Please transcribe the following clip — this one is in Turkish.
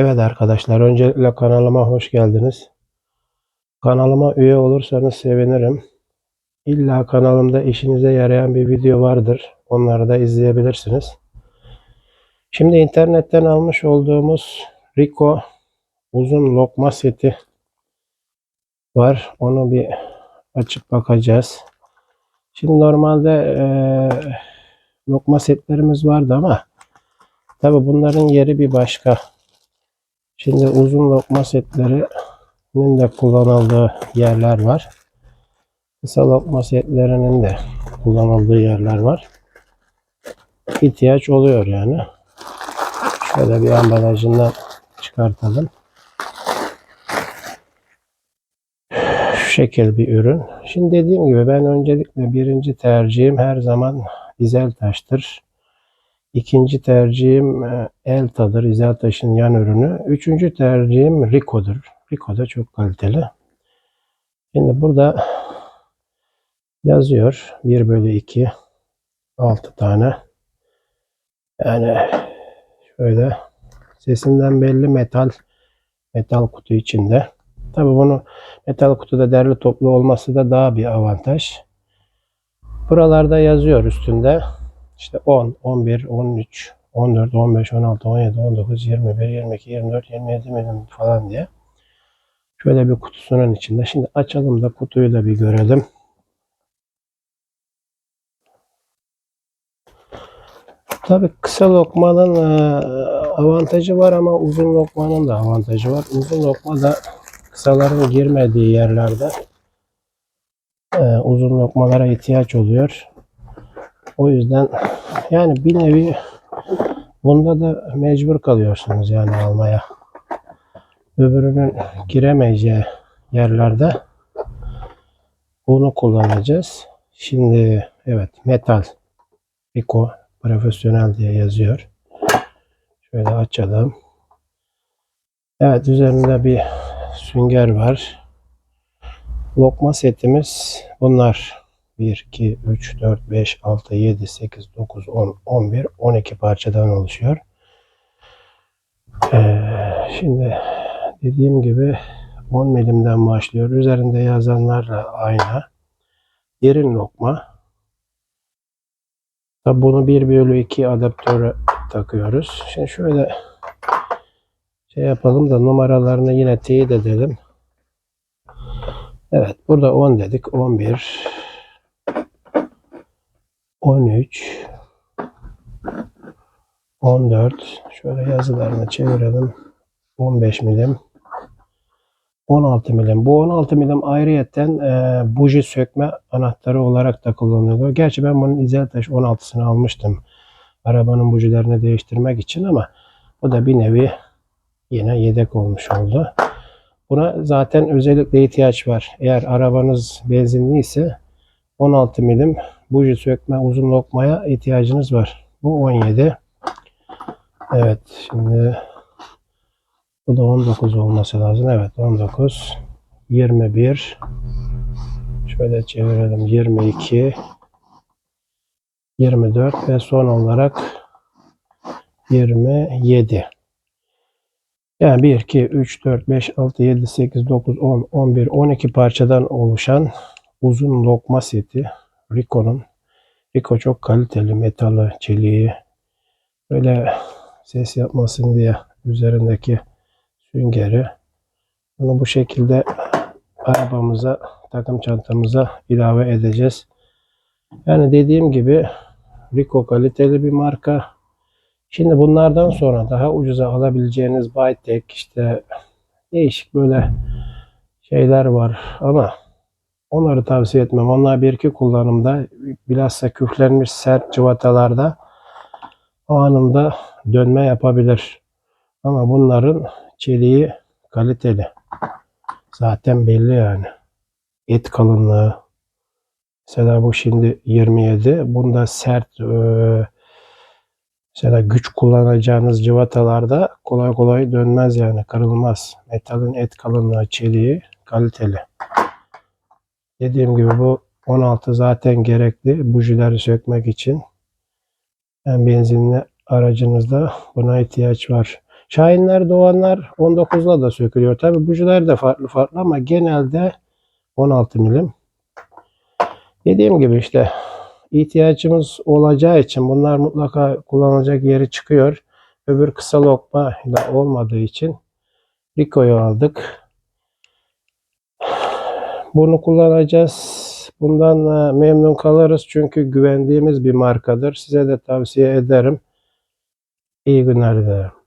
Evet arkadaşlar öncelikle kanalıma hoş geldiniz. Kanalıma üye olursanız sevinirim. İlla kanalımda işinize yarayan bir video vardır. Onları da izleyebilirsiniz. Şimdi internetten almış olduğumuz Rico uzun lokma seti var. Onu bir açıp bakacağız. Şimdi normalde eee, lokma setlerimiz vardı ama tabi bunların yeri bir başka. Şimdi uzun lokma setlerinin de kullanıldığı yerler var. Kısa lokma setlerinin de kullanıldığı yerler var. İhtiyaç oluyor yani. Şöyle bir ambalajından çıkartalım. Şu şekil bir ürün. Şimdi dediğim gibi ben öncelikle birinci tercihim her zaman dizel taştır. İkinci tercihim e, Elta'dır. İzeltaş'ın yan ürünü. Üçüncü tercihim Rico'dur. Rico da çok kaliteli. Şimdi burada yazıyor. 1 bölü 2 6 tane. Yani şöyle sesinden belli metal metal kutu içinde. Tabi bunu metal kutuda derli toplu olması da daha bir avantaj. Buralarda yazıyor üstünde. İşte 10, 11, 13, 14, 15, 16, 17, 19, 21, 22, 24, 27 milim falan diye. Şöyle bir kutusunun içinde. Şimdi açalım da kutuyu da bir görelim. Tabii kısa lokmanın e, avantajı var ama uzun lokmanın da avantajı var. Uzun lokma da kısaların girmediği yerlerde e, uzun lokmalara ihtiyaç oluyor. O yüzden yani bir nevi bunda da mecbur kalıyorsunuz yani almaya. Öbürünün giremeyeceği yerlerde bunu kullanacağız. Şimdi evet metal Rico profesyonel diye yazıyor. Şöyle açalım. Evet üzerinde bir sünger var. Lokma setimiz bunlar. 1, 2, 3, 4, 5, 6, 7, 8, 9, 10, 11, 12 parçadan oluşuyor. Ee, şimdi dediğim gibi 10 milimden başlıyor. Üzerinde yazanlarla aynı. Derin lokma. Tabi bunu 1 bölü 2 adaptöre takıyoruz. Şimdi şöyle şey yapalım da numaralarını yine teyit edelim. Evet burada 10 dedik. 11 13 14 şöyle yazılarını çevirelim. 15 milim 16 milim. Bu 16 milim ayrıyetten e, buji sökme anahtarı olarak da kullanılıyor. Gerçi ben bunun İzeltaş 16'sını almıştım. Arabanın bujilerini değiştirmek için ama o da bir nevi yine yedek olmuş oldu. Buna zaten özellikle ihtiyaç var. Eğer arabanız benzinli ise 16 milim buji sökme uzun lokmaya ihtiyacınız var. Bu 17. Evet şimdi bu da 19 olması lazım. Evet 19. 21. Şöyle çevirelim. 22. 24 ve son olarak 27. Yani 1, 2, 3, 4, 5, 6, 7, 8, 9, 10, 11, 12 parçadan oluşan uzun lokma seti Rico'nun. Rico çok kaliteli metalı, çeliği. Böyle ses yapmasın diye üzerindeki süngeri. Bunu bu şekilde arabamıza, takım çantamıza ilave edeceğiz. Yani dediğim gibi Rico kaliteli bir marka. Şimdi bunlardan sonra daha ucuza alabileceğiniz Bytek işte değişik böyle şeyler var ama onları tavsiye etmem. Onlar bir iki kullanımda bilhassa küflenmiş sert cıvatalarda anında dönme yapabilir. Ama bunların çeliği kaliteli. Zaten belli yani. Et kalınlığı. Mesela bu şimdi 27. Bunda sert e, mesela güç kullanacağınız cıvatalarda kolay kolay dönmez yani kırılmaz. Metalin et kalınlığı, çeliği kaliteli. Dediğim gibi bu 16 zaten gerekli bujileri sökmek için. Yani benzinli aracınızda buna ihtiyaç var. Şahinler, Doğanlar 19'la da sökülüyor. Tabi bujiler de farklı farklı ama genelde 16 milim. Dediğim gibi işte ihtiyacımız olacağı için bunlar mutlaka kullanılacak yeri çıkıyor. Öbür kısa lokma da olmadığı için Rico'yu aldık. Bunu kullanacağız. Bundan e, memnun kalırız çünkü güvendiğimiz bir markadır. Size de tavsiye ederim. İyi günler dilerim.